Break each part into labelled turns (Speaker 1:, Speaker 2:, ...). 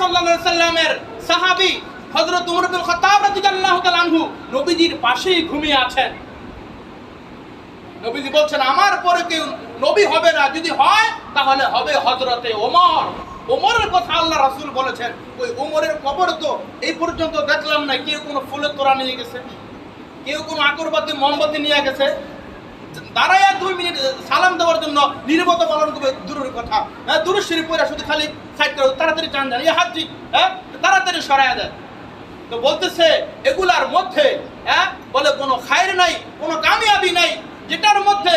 Speaker 1: সাল্লামের আনহু নবীজির পাশেই ঘুমিয়ে আছেন। নবীজি বলছেন, আমার পরে কেউ নবী হবে না, যদি হয়, তাহলে হবে হযরতে ওমর। ওমরের কথা আল্লাহ রাসূল বলেছেন। ওই ওমরের কবর তো এই পর্যন্ত দেখলাম না, কেউ কোনো ফুলের তোড়া নিয়ে গেছে, কেউ কোনো আকরবাতি, মোমবাতি নিয়ে গেছে। দাঁড়ায় দুই মিনিট সালাম দেওয়ার জন্য পালন করবে, দূরের কথা। হ্যাঁ শরীর পরে শুধু খালি সাইড করে তাড়াতাড়ি টান এই হাত ঠিক হ্যাঁ তাড়াতাড়ি সরায় দেয় তো বলতেছে, এগুলার মধ্যে হ্যাঁ বলে কোনো খায়ের নাই, কোনো কামিয়াবি নাই, যেটার মধ্যে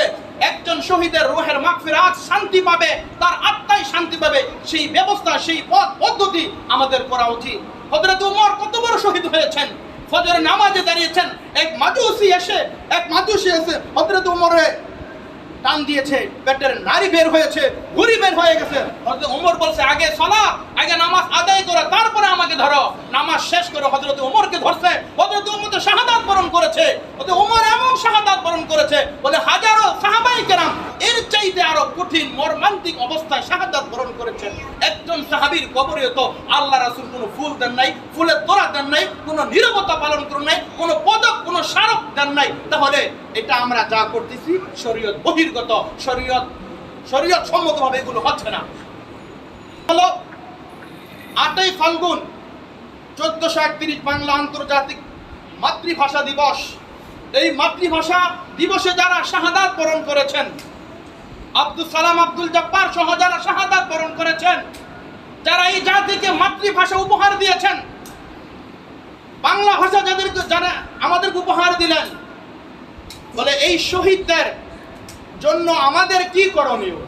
Speaker 1: একজন শহীদের রোহের মাগফিরাত শান্তি পাবে, তার আত্মাই শান্তি পাবে, সেই ব্যবস্থা, সেই পদ্ধতি আমাদের করা উচিত। হযরত উমর কত বড় শহীদ হয়েছেন? ফজরের নামাজে দাঁড়িয়েছেন। এক মাজুসি এসে, এক মাজুসি এসে হযরত উমরে টান দিয়েছে। পেটের নারী বের হয়েছে ঘুরি বের হয়ে গেছে। হযরত ওমর বলছে, আগে সলা, আগে নামাজ আদায় করো, তারপরে আমাকে ধরো। নামাজ শেষ করে হযরত ওমরকে ধরছে। হযরত ওমর তো শাহাদাত বরণ করেছে। হযরত উমর এমন শাহাদাত বরণ করেছে, বলে হাজারো সাহাবাই কেরাম এর চাইতে কঠিন, মর্মান্তিক অবস্থায় শাহাদাত বরণ করেছেন। একজন সাহাবীর কবরে তো আল্লাহ রাসূল কোনো ফুল দেন নাই, ফুলের তোরা দেন নাই, কোনো নীরবতা পালন করেন নাই, কোনো পদক, কোনো স্মারক দেন নাই। তাহলে এটা আমরা যা করতেছি, শরীয়ত বহির্গত, শরীয়ত শরীয়ত সম্মতভাবে এগুলো হচ্ছে না। হলো আটই ফাল্গুন, চোদ্দশো একত্রিশ বাংলা আন্তর্জাতিক মাতৃভাষা দিবস। এই মাতৃভাষা দিবসে যারা শাহাদাত বরণ করেছেন আব্দুল সালাম, আব্দুল জব্বার সহ যারা শাহাদাত বরণ করেছেন, যারা এই জাতিকে মাতৃভাষা উপহার দিয়েছেন, বাংলা ভাষা যাদেরকে যারা আমাদেরকে উপহার দিলেন, বলে এই শহীদদের জন্য আমাদের কি করণীয়?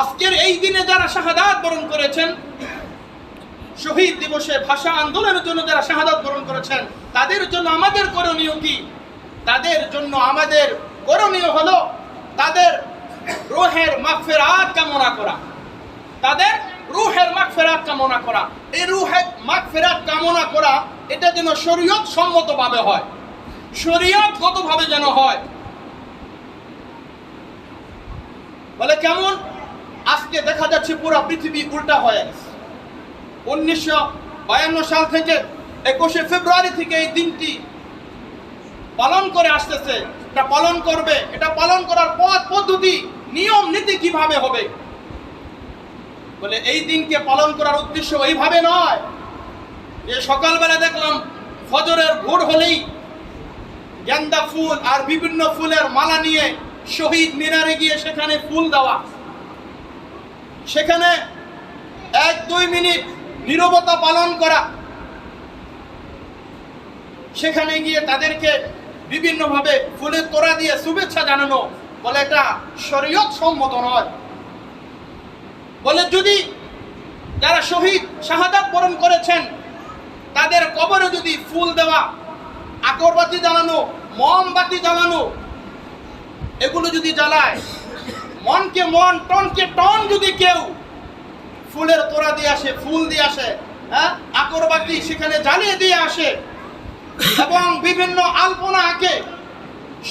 Speaker 1: আজকের এই দিনে যারা শাহাদাত বরণ করেছেন, শহীদ দিবসে ভাষা আন্দোলনের জন্য যারা শাহাদাত বরণ করেছেন, তাদের জন্য আমাদের করণীয় কি? তাদের জন্য আমাদের করণীয় হলো তাদের রোহের মাগফিরাত কামনা করা। তাদের রুহের মাগফিরাত কামনা করা। এই রুহের মাগফিরাত কামনা করা, এটা যেন শরীয়ত সম্মতভাবে হয়। শরীয়তগতভাবে যেন হয়। বলে কেমন? আজকে দেখা যাচ্ছে পুরো পৃথিবী উল্টা হয়ে গেছে। উনিশশো বায়ান্ন সাল থেকে একুশে ফেব্রুয়ারি থেকে এই দিনটি পালন করে আসতেছে। এটা পালন করবে, এটা পালন করার পথ, পদ্ধতি, নিয়ম, নীতি কীভাবে হবে? বলে, এই দিনকে পালন করার উদ্দেশ্য এইভাবে নয়। যে সকালবেলা দেখলাম, ফজরের ভোর হলেই গেন্দা ফুল আর বিভিন্ন ফুলের মালা নিয়ে শহীদ মিনারে গিয়ে সেখানে ফুল দেওয়া। সেখানে এক দুই মিনিট নীরবতা পালন করা। সেখানে গিয়ে তাদেরকে বিভিন্নভাবে ফুলের তোড়া দিয়ে শুভেচ্ছা জানানো বলে এটা শরীয়ত সম্মত নয়। বলে যদি যারা শহীদ শাহাদাত বরণ করেছেন, তাদের কবরে যদি ফুল দেওয়া, আকরবাতি জ্বালানো মোমবাতি জ্বালানো, এগুলো যদি জ্বালায়, মনকে মন, টনকে টন যদি কেউ ফুলের তোড়া দিয়ে আসে, ফুল দিয়ে আসে হ্যাঁ আকরবাতি সেখানে জ্বালিয়ে দিয়ে আসে এবং বিভিন্ন আলপনা আঁকে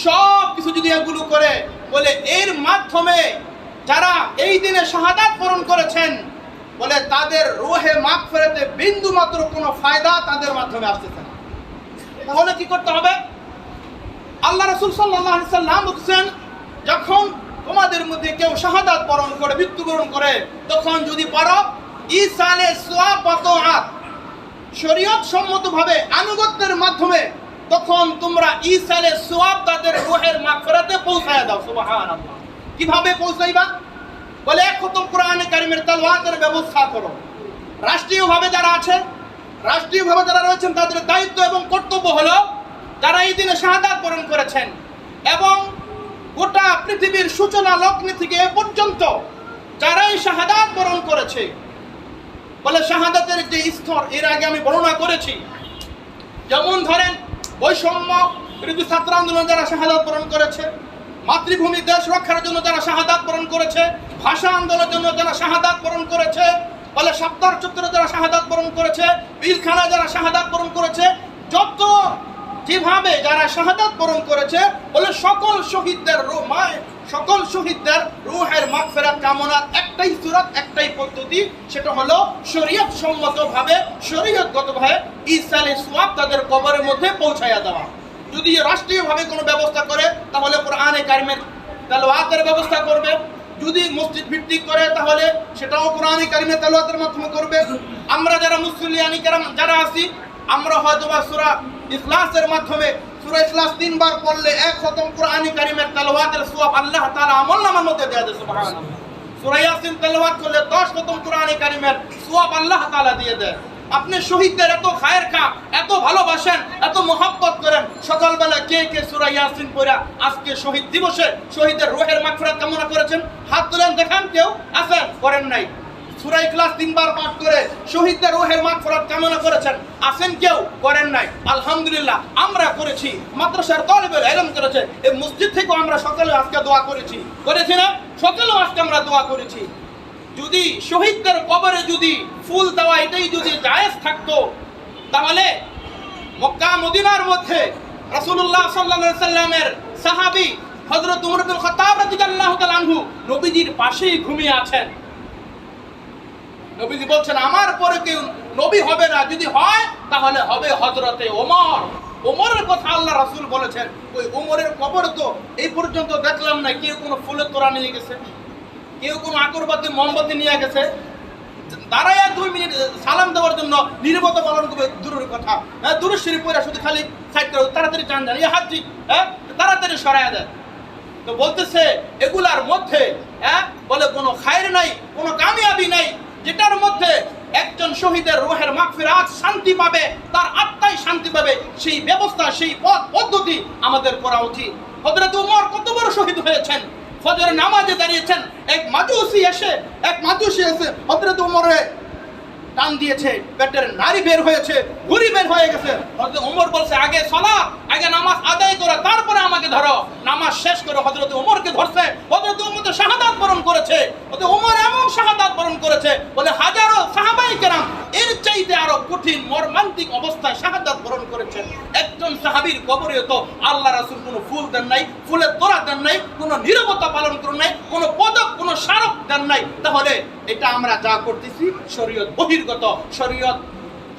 Speaker 1: সব কিছু যদি এগুলো করে বলে এর মাধ্যমে যারা এই দিনে শাহাদাত বরণ করেছেন, বলে তাদের রোহে মাগ ফেরাতে বিন্দু মাত্র কোনো ফায়দা তাদের মাধ্যমে আসতেছে না। তাহলে কি করতে হবে? আল্লাহ রসুল সাল্লাম বলছেন যখন তোমাদের মধ্যে কেউ শাহাদাত বরণ করে, মৃত্যুবরণ করে, তখন যদি পারো ইসালে সোয়াবত হাত শরীয়ত সম্মতভাবে আনুগত্যের মাধ্যমে তখন তোমরা ইসালে সোয়াব তাদের রোহের মাগফিরাতে পৌঁছায় দাও, সুবহানাল্লাহ। কীভাবে পৌঁছাইবা? বলে, এক খতম কোরআনে কারিমের তালওয়াতের ব্যবস্থা করো। রাষ্ট্রীয়ভাবে যারা আছে, রাষ্ট্রীয়ভাবে যারা রয়েছেন, তাদের দায়িত্ব এবং কর্তব্য হলো যারা এই দিনে শাহাদাত বরণ করেছেন এবং গোটা পৃথিবীর সূচনা লগ্নে থেকে এ পর্যন্ত যারাই শাহাদাত বরণ করেছে বলে শাহাদাতের যে স্তর, এর আগে আমি বর্ণনা করেছি। যেমন ধরেন, বৈষম্য বিরোধী ছাত্র আন্দোলন যারা শাহাদাত বরণ করেছে, মাতৃভূমি দেশ রক্ষার জন্য যারা শাহাদাত বরণ করেছে, ভাষা আন্দোলনের জন্য যারা শাহাদাত বরণ করেছে, বলে সপ্তাহ চত্বরে যারা শাহাদাত বরণ করেছে বিলখানা যারা শাহাদাত বরণ করেছে, যত যেভাবে যারা শাহাদাত বরণ করেছে, বলে সকল শহীদদের রো- মায় সকল শহীদদের রুহের মাগফিরাত কামনার একটাই সুরাত, একটাই পদ্ধতি, সেটা হলো শরীয়ত সম্মতভাবে, শরীয়তগতভাবে আলাইহিস সালাম তাদের কবরের মধ্যে পৌঁছায়া দেওয়া। যদি রাষ্ট্রীয়ভাবে কোনো ব্যবস্থা করে, তাহলে কোরআনে কারিমের তেলাওয়াতের ব্যবস্থা করবে। যদি মসজিদ ভিত্তিক করে, তাহলে সেটাও কোরআনে কারিমে তেলাওয়াতের মাধ্যমে করবে। আমরা যারা মুসলিয়ানি যারা আছি, আমরা হয়তো বা সূরা ইখলাসের মাধ্যমে তিনবার এক আল্লাহ তাআলা আমলনামার মধ্যে দেয়া দেয়, সুবহানাল্লাহ। সূরা ইয়াসিন তেলাওয়াত করলে 10 খতম কোরআনে কারিমের সওয়াব আল্লাহ তাআলা দিয়ে দেয়। আপনি শহীদদের এত খায়ের খা এত ভালোবাসেন, এত মহাব্বত করেন, সকালবেলা কে কে সূরা ইয়াসিন পড়া আজকে শহীদ দিবসে, শহীদের রোহের মাগফিরাত কামনা করেছেন? হাত তুলেন, দেখান কেউ? আছেন? করেন নাই। সূরা ক্লাস তিনবার পাঠ করে শহীদদের রোহের মাগফিরাত কামনা করেছেন। আছেন কেউ? করেন নাই। আলহামদুলিল্লাহ, আমরা করেছি। মাদ্রাসার তলেবের ইলম করেছে। এই মসজিদ থেকেও আমরা সকালে আজকে দোয়া করেছি। করেছি না? সকালেও আজকে আমরা দোয়া করেছি। যদি শহীদদের কবরে যদি ফুল দেওয়া, এটাই যদি জায়েজ থাকতো, তাহলে মক্কা, মদিনার মধ্যে রাসূলুল্লাহ সাল্লাল্লাহু সাল্লামের সাহাবী হযরত উমর বিন খাত্তাব নবীজির পাশেই ঘুমিয়ে আছেন। নবীজি বলছেন, আমার পরে কেউ নবী হবে না। যদি হয়, তাহলে হবে হযরতে ওমর। ওমরের কথা আল্লাহ রাসূল বলেছেন। ওই ওমরের কবর তো এই পর্যন্ত দেখলাম না, কেউ কোনো ফুলের তোড়া নিয়ে গেছে। কেউ কোনো আকরবাতি, মোমবাতি নিয়ে গেছে। দাঁড়ায় দুই মিনিট সালাম দেওয়ার জন্য নির্বত পালন করবে, দূরের কথা। হ্যাঁ দূরের সিঁড়ি পয়রা শুধু খালি সাইড করে তাড়াতাড়ি চান ইয়ে হাত হ্যাঁ তাড়াতাড়ি সরায় দেয় তো বলতেছে, এগুলার মধ্যে হ্যাঁ বলে কোনো খায়ের নাই কোনো কামিয়াবি নাই যেটার মধ্যে একজন শহীদের রোহের মাগফিরাত শান্তি পাবে, তার আত্মাই শান্তি পাবে, সেই ব্যবস্থা, সেই পথ, পদ্ধতি আমাদের করা উচিত। হযরত উমর কত বড় শহীদ হয়েছেন? ফজর নামাজে দাঁড়িয়েছেন। এক মাজুসি এসে, এক মাজুসি এসে হযরত উমরে টান দিয়েছে, পেটের নারী বের হয়েছে, গুড়ি বের হয়ে গেছে। হযরত ওমর বলছে, আগে সলা আগে নামাজ আদায় করো, তারপরে আমাকে ধরো। নামাজ শেষ করে হযরত ওমরকে ধরছে। হযরত ওমর তো শাহাদাত বরণ করেছে। হযরত ওমর এমন শাহাদাত বরণ করেছে বলে হাজারো সাহাবাই কেরাম এর চাইতে আরও কঠিন মর্মান্তিক অবস্থায় শাহাদাত বরণ করেছেন একজন সাহাবীর কবরে তো আল্লাহ রাসূল কোনো ফুল দেন নাই, ফুলের তোড়া দেন নাই, কোনো নীরবতা পালন করেন নাই, কোনো পদক, কোনো স্মারক দেন নাই। তাহলে এটা আমরা যা করতেছি, শরীয়ত বহির্গত, শরীয়ত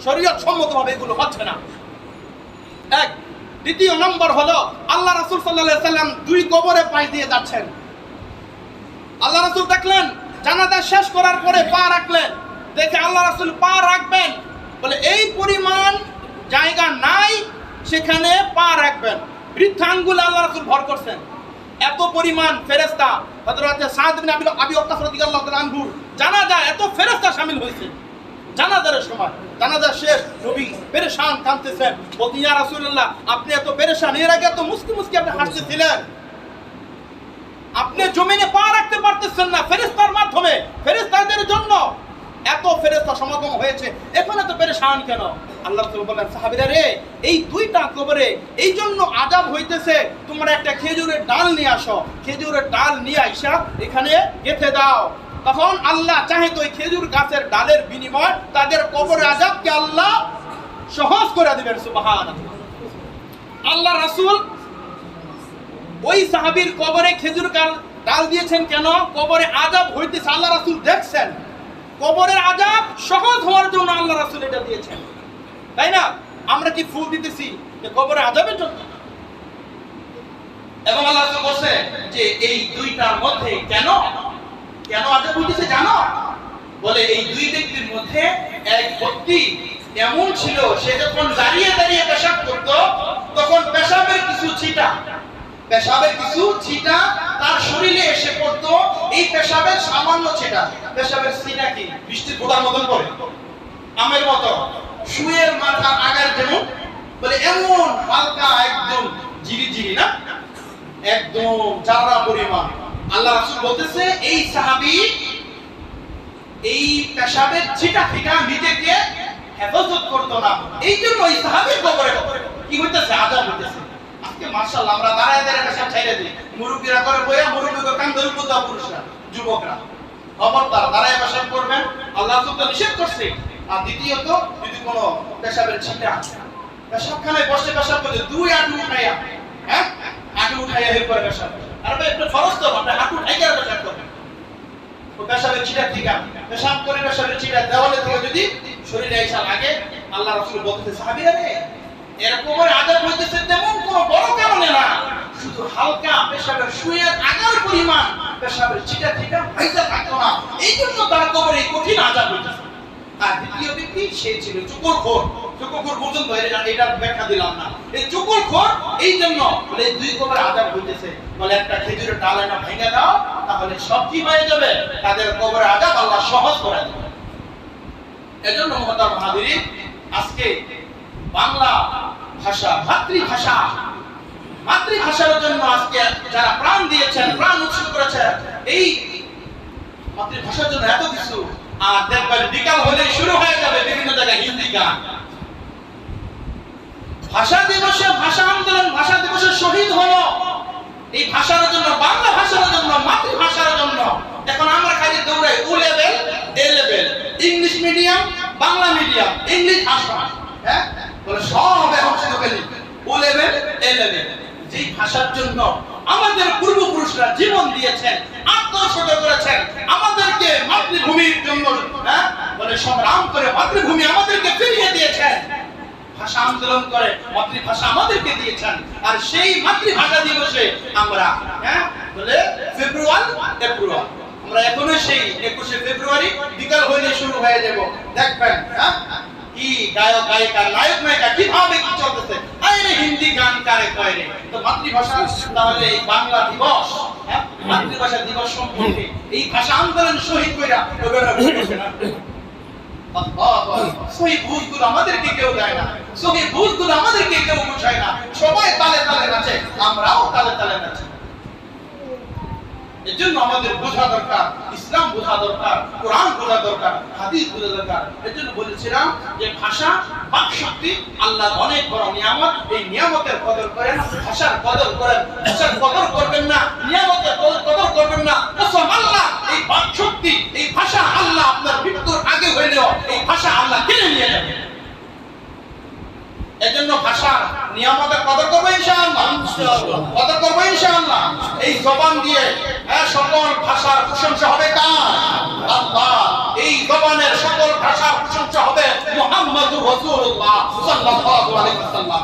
Speaker 1: শরীয়ত সম্মতভাবে এগুলো হচ্ছে না। এক, দ্বিতীয় নম্বর হলো, আল্লাহ রাসূল আলাইহি সাল্লাম দুই কবরে পাশ দিয়ে যাচ্ছেন। আল্লাহ রাসূল দেখলেন, জানাজা শেষ করার পরে পা রাখলেন। দেখে আল্লাহ রাসূল পা রাখবেন। বলে, এই পরিমাণ জায়গা নাই, সেখানে পা রাখবেন। বৃদ্ধাঙ্গুলে আল্লাহ রাসূল ভর করছেন। এত পরিমাণ হযরত সাদ বিন আবি আনহু জানাজা এত ফেরেশতা শামিল হয়েছে। জানাজারের সময় জানাজা শেষ পেরেশান বলতে ইয়া আপনি এত পেরেশান, এর আগে এত মুস্কি মুস্কি আপনি হাসতেছিলেন। আপনি জমিনে পা রাখতে পারতেছেন না ফেরেস্তার মাধ্যমে। ফেরেস্তাদের জন্য এত ফেরেশতা সমাগম হয়েছে। এখন এত পেরেশান কেন? আল্লাহ বললেন, সাহাবীরা রে, এই দুইটা কবরে এই জন্য আজাব হইতেছে, তোমরা একটা খেজুরের ডাল নিয়ে আসো। খেজুরের ডাল নিয়ে আইসা এখানে গেঁথে দাও। তখন আল্লাহ চাহে তো খেজুর গাছের ডালের বিনিময় তাদের কবরে আজাবকে আল্লাহ সহজ করে দিবেন সুবহান আল্লাহ রাসূল ওই সাহাবীর কবরে খেজুর ডাল দিয়েছেন কেন? কবরে আজাব হইতেছে, আল্লাহ রাসুল দেখছেন। কবরের আজাব সহজ হওয়ার জন্য আল্লাহ রাসুল এটা দিয়েছেন। তাই না? আমরা কি ফুল দিতেছি? কবরে আজাবের জন্য? এবং আল্লাহ বলছে যে এই দুইটার মধ্যে কেন? কেন আজাব হইতেছে জানো? বলে এই দুই ব্যক্তির মধ্যে এক এমন ছিল, সে যখন দাঁড়িয়ে দাঁড়িয়ে পেশাব করত, তখন পেশাবের কিছু ছিটা, পেশাবের কিছু ছিটা তার শরীরে এসে পড়তো। এই পেশাবের সামান্য ছিটা, পেশাবের ছিটা কি বৃষ্টির ফোঁটার মতন পড়ে আমের মতো। শুয়ের মাথা আগার যেমন বলে এমন হালকা একদম জিরি জিরি না? একদম চারা পরিমাণ। আল্লাহ রাসূল বলতেছে, এই সাহাবী এই পেশাবের ছিটা থেকে নিজেকে হেফাজত করতো না। এই জন্য এই সাহাবীর কবরে কি হইতেছে? আজাব হইতেছে। আজকে মাশাআল্লাহ আমরা দাঁড়ায় দাঁড়ায় পেশাব ছাইড়ে দিই। মুরব্বীরা করে বইয়া মুরব্বী কান ধরে পুরুষরা, যুবকরা। খবরদার, দাঁড়ায় পেশাব করবেন। আল্লাহ তো নিষেধ করছে। আর দ্বিতীয়ত, যদি কোনো পেশাবের ছিটা পেশাবখানায় বসে পেশাব করলে দুই আটু উঠাইয়া হ্যাঁ? আটু উঠাইয়া এরপরে পেশাব। আর ভাই, একটু ফরজ তো, আপনি হাঁটু ঠাইকার পেশাব করবেন। ও পেশাবের চিটা ঠিক আছে। পেশাব করে পেশাবের চিটা দেওয়ালে থেকে যদি শরীরে এসে লাগে, আল্লাহ রাসূল বলতেছে সাহাবীরা রে এরকম আজাব হইতেছে তেমন কোনো বড় কারণে না। শুধু হালকা পেশাবের শুয়ের আগার পরিমাণ পেশাবের চিটা চিটা ভাইজা থাকতো না। এই জন্য তার কবরে কঠিন আজাব হইতেছে। আর দ্বিতীয় ব্যক্তি সে ছিল চুকুরখোর চুকুরখোর পর্যন্ত এটা এটা ব্যাখ্যা দিলাম না। এই চুকুরখোর এই জন্য বলে দুই কবরে আজাব হইতেছে। বলে একটা খেজুরের ডাল না ভেঙে দাও, তাহলে সব কি হয়ে যাবে। তাদের কবরে আজাব আল্লাহ সহজ করে দেবে। এজন্য মহতার মহাবীর, আজকে বাংলা ভাষা, মাতৃভাষা, মাতৃভাষার জন্য আজকে যারা প্রাণ দিয়েছেন, প্রাণ উৎসর্গ করেছেন, এই মাতৃভাষার জন্য এত কিছু আর দেখবেন বিকাল হলে শুরু হয়ে যাবে বিভিন্ন জায়গায় হিন্দি গান। ভাষা দিবসে ভাষা আন্দোলন, ভাষা দিবসে শহীদ হলো। এই ভাষার জন্য, বাংলা ভাষার জন্য, মাতৃভাষার জন্য। এখন আমরা খালি দৌড়াই O level, A level. English medium, Bangla medium, English ভাষা। হ্যাঁ? বলে সব এখন শুধু ও লেভেল, এ লেভেল। যেই ভাষার জন্য আমাদের পূর্বপুরুষরা জীবন দিয়েছেন আত্মসর্গ করেছেন। আমাদেরকে মাতৃভূমির জন্য হ্যাঁ? বলে সংগ্রাম করে মাতৃভূমি আমাদেরকে ফিরিয়ে দিয়েছেন। ভাষা আন্দোলন করে মাতৃভাষা আমাদেরকে দিয়েছেন। আর সেই মাতৃভাষা দিবসে আমরা হ্যাঁ? বলে ফেব্রুয়ারি আমরা এখনও সেই একুশে ফেব্রুয়ারি বিকাল হইলে শুরু হয়ে যাব। দেখবেন হ্যাঁ? কি গায়ক, গায়িকা, নায়ক, নায়িকা, কীভাবে কি চলতেছে? আরে হিন্দি গান কারে তো মাতৃভাষা তাহলে এই বাংলা দিবস হ্যাঁ? মাতৃভাষা দিবস সম্পর্কে এই ভাষা আন্দোলন শহীদ কইরা আমাদেরকে কেউ দেয় না। আমাদেরকে কেউ বুঝায় না। সবাই তালে তালে নাচে, আমরাও তালে তালে নাচি। এর জন্য আমাদের বোঝা দরকার, ইসলাম বোঝা দরকার, কোরআন বোঝা দরকার, হাদিস বোঝা দরকার। এজন্য বলেছিলাম যে ভাষা, বাক শক্তি, আল্লাহর অনেক বড় নিয়ামত। এই নিয়ামতের কদর করেন, ভাষার কদর করেন, ভাষার কদর করবেন না, নিয়ামতের কদর করবেন না। কসম আল্লাহ এই বাক শক্তি এই ভাষা আল্লাহ আপনার মৃত্যুর আগে হইলেও এই ভাষা আল্লাহ কিনে নিয়ে যাবে এজন্য ভাষা নিয়ামতের কদর করব কদর করব ইনশাআল্লাহ। এই জবান দিয়ে হ্যাঁ, সকল ভাষার প্রশংসা হবে কার? আল্লাহ এই জবানের সকল ভাষার প্রশংসা হবে মুহাম্মদুর রাসূলুল্লাহ সাল্লাল্লাহু আলাইহি ওয়াসাল্লাম।